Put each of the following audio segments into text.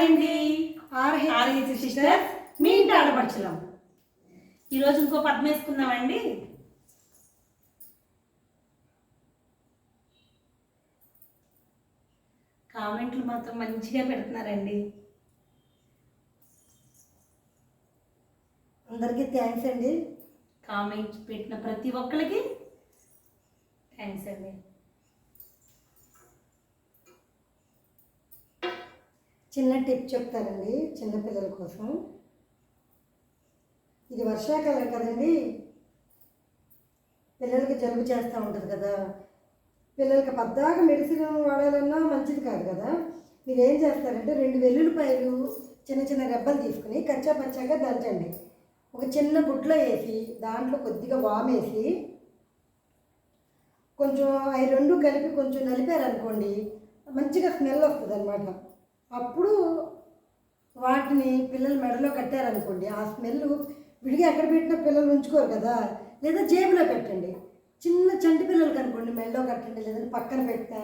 అండి RH sisters మీ ఇంటి ఆడపడుచులం. ఈరోజు ఇంకో పద్మ వేసుకుందామండి. కామెంట్లు మాత్రం మంచిగా పెడుతున్నారండి. అందరికీ థ్యాంక్స్ అండి. కామెంట్స్ పెట్టిన ప్రతి ఒక్కరికి థ్యాంక్స్ అండి. చిన్న టిప్ చెప్తానండి చిన్నపిల్లల కోసం. ఇది వర్షాకాలం కదండి. పిల్లలకి జలుబు చేస్తూ ఉంటుంది కదా. పిల్లలకి పద్దాక మెడిసిన్ వాడాలన్నా మంచిది కాదు కదా. మీరు ఏం చేస్తారంటే రెండు వెల్లుల్లిపాయలు చిన్న చిన్న రెబ్బలు తీసుకుని కచ్చా పచ్చాగా దంచండి. ఒక చిన్న గుడ్లో వేసి దాంట్లో కొద్దిగా వామేసి కొంచెం అవి రెండు కలిపి కొంచెం నలిపారనుకోండి మంచిగా స్మెల్ వస్తుంది అనమాట అప్పుడు వాటిని పిల్లలు మెడలో కట్టారనుకోండి ఆ స్మెల్ విడిగా ఎక్కడ పెట్టినా పిల్లలు ఉంచుకోరు కదా. లేదా జేబులో పెట్టండి. చిన్న చంటి పిల్లలకి అనుకోండి మెడలో కట్టండి లేదంటే పక్కన పెట్టా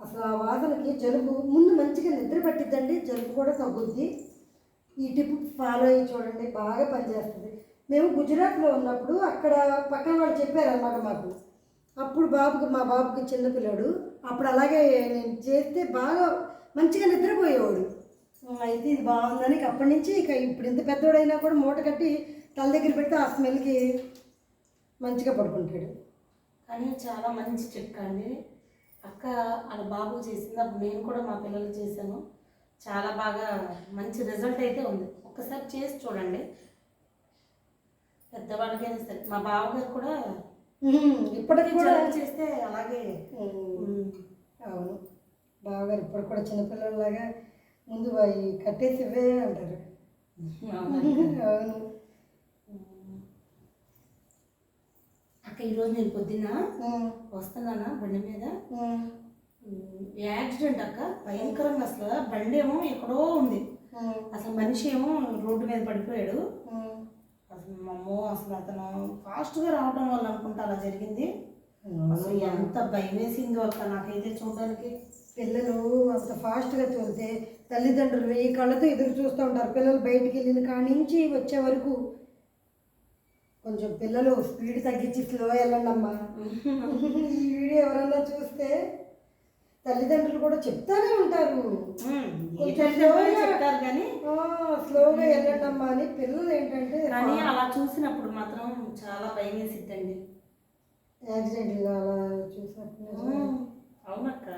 అసలు ఆ వాసనకి జలుబు ముందు మంచిగా నిద్ర పట్టిద్దండి జలుబు కూడా తగ్గుద్ది. ఈ టిప్ ఫాలో అయ్యి చూడండి బాగా పనిచేస్తుంది. మేము గుజరాత్లో ఉన్నప్పుడు అక్కడ పక్కన వాళ్ళు చెప్పారన్నమాట మాకు. అప్పుడు బాబుకి మా బాబుకి చిన్నపిల్లాడు అప్పుడు అలాగే నేను చేస్తే బాగా మంచిగా నిద్రపోయేవాడు. అయితే ఇది బాగుందని అప్పటి నుంచి ఇక ఇప్పుడు ఇంత పెద్దోడైనా కూడా మూట కట్టి తల దగ్గర పెడితే ఆ స్మెల్కి మంచిగా పడుకుంటాడు. కానీ చాలా మంచి చిట్కా అండి. అక్క వాళ్ళ బాబు చేసింది అప్పుడు నేను కూడా మా పిల్లలు చేశాను చాలా బాగా మంచి రిజల్ట్ అయితే ఉంది. ఒక్కసారి చేసి చూడండి. పెద్దవాళ్ళకైనా సరే మా బావగారు కూడా ఇప్పటికి కూడా చేస్తే అలాగే. అవును. బాగా ఇప్పుడు కూడా చిన్నపిల్లలాగా ముందు అవి కట్టేసి ఇవే అంటారు. అవును. అక్క ఈరోజు నేను పొద్దున్న వస్తున్నానా బండి మీద? యాక్సిడెంట్ అక్క భయంకరంగా అసలు. బండి ఏమో ఎక్కడో ఉంది. అసలు మనిషి ఏమో రోడ్డు మీద పడిపోయాడు. అసలు మమ్మో అసలు అతను ఫాస్ట్గా రావడం వల్ల అనుకుంటా అలా జరిగింది. అసలు ఎంత భయం వేసిందో అక్క నాకైతే చూడడానికి. పిల్లలు అంత ఫాస్ట్గా తోలితే తల్లిదండ్రులు వెయ్యి కళ్ళతో ఎదురు చూస్తూ ఉంటారు. పిల్లలు బయటికి వెళ్ళిన కాడి నుంచి వచ్చే వరకు కొంచెం పిల్లలు స్పీడ్ తగ్గించి స్లో వెళ్ళండి అమ్మా. ఈ వీడియో ఎవరన్నా చూస్తే తల్లిదండ్రులు కూడా చెప్తానే ఉంటారు. చెప్తారు కానీ "ఆ, స్లోగా వెళ్ళండి అమ్మా అని పిల్లలు ఏంటంటే కానీ అలా చూసినప్పుడు మాత్రం చాలా భయం వేసిద్దండి. యాక్సిడెంట్లు అలా చూసినప్పుడు అవునక్క.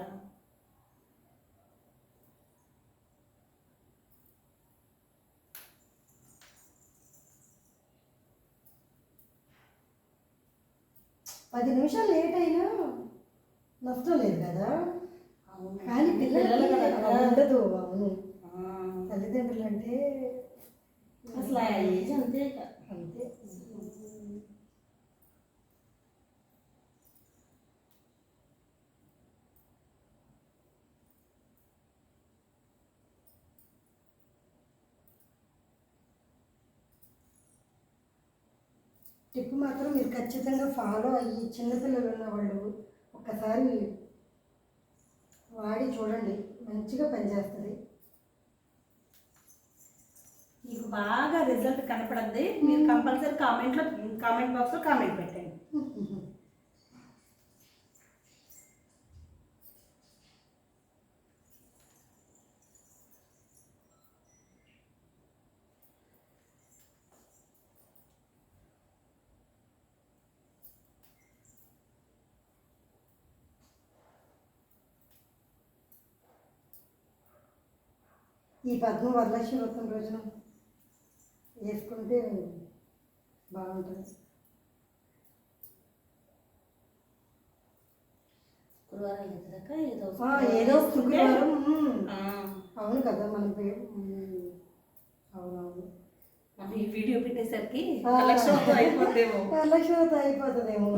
పది నిమిషాలు లేట్ అయినా నష్టం లేదు కదా. కానీ పిల్లలు ఉండదు అవును. తల్లిదండ్రులు అంటే అసలు ఆ ఏజ్ అంతే అంతే టిప్ మాత్రం మీరు ఖచ్చితంగా ఫాలో అయ్యి చిన్నపిల్లలు ఉన్న వాళ్ళు ఒక్కసారి వాడి చూడండి మంచిగా పనిచేస్తుంది. మీకు బాగా రిజల్ట్ కనపడద్ది మీరు కంపల్సరీ కామెంట్లో కామెంట్ బాక్స్లో కామెంట్ పెట్టండి. ఈ పద్మ వరలక్ష్మి వ్రతం రోజున వేసుకుంటే బాగుంటుంది. ఏదో ఏదో శుక్రవారం. అవును కదా మనం అవునవును. మనం ఈ వీడియో పెట్టేసరికి వ్రతం అయిపోతుందేమో.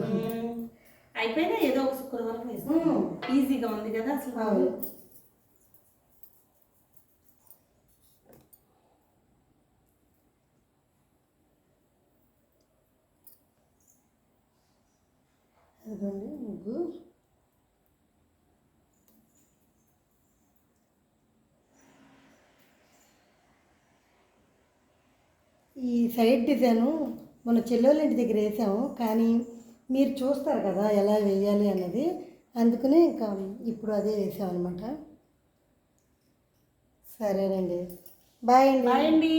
అయిపోయినా ఏదో ఒక శుక్రవారం. ఈజీగా ఉంది కదా అసలు. ఇదిగోండి ముగ్గు. ఈ సైడ్ డిజైను మన చెల్లెళ్ళ ఇంటి దగ్గర వేసాము కానీ మీరు చూస్తారు కదా ఎలా వేయాలి అనేది అందుకనే ఇంకా ఇప్పుడు అదే వేసామన్నమాట. సరేనండి. బాయ్ అండి. బాయ్ అండి.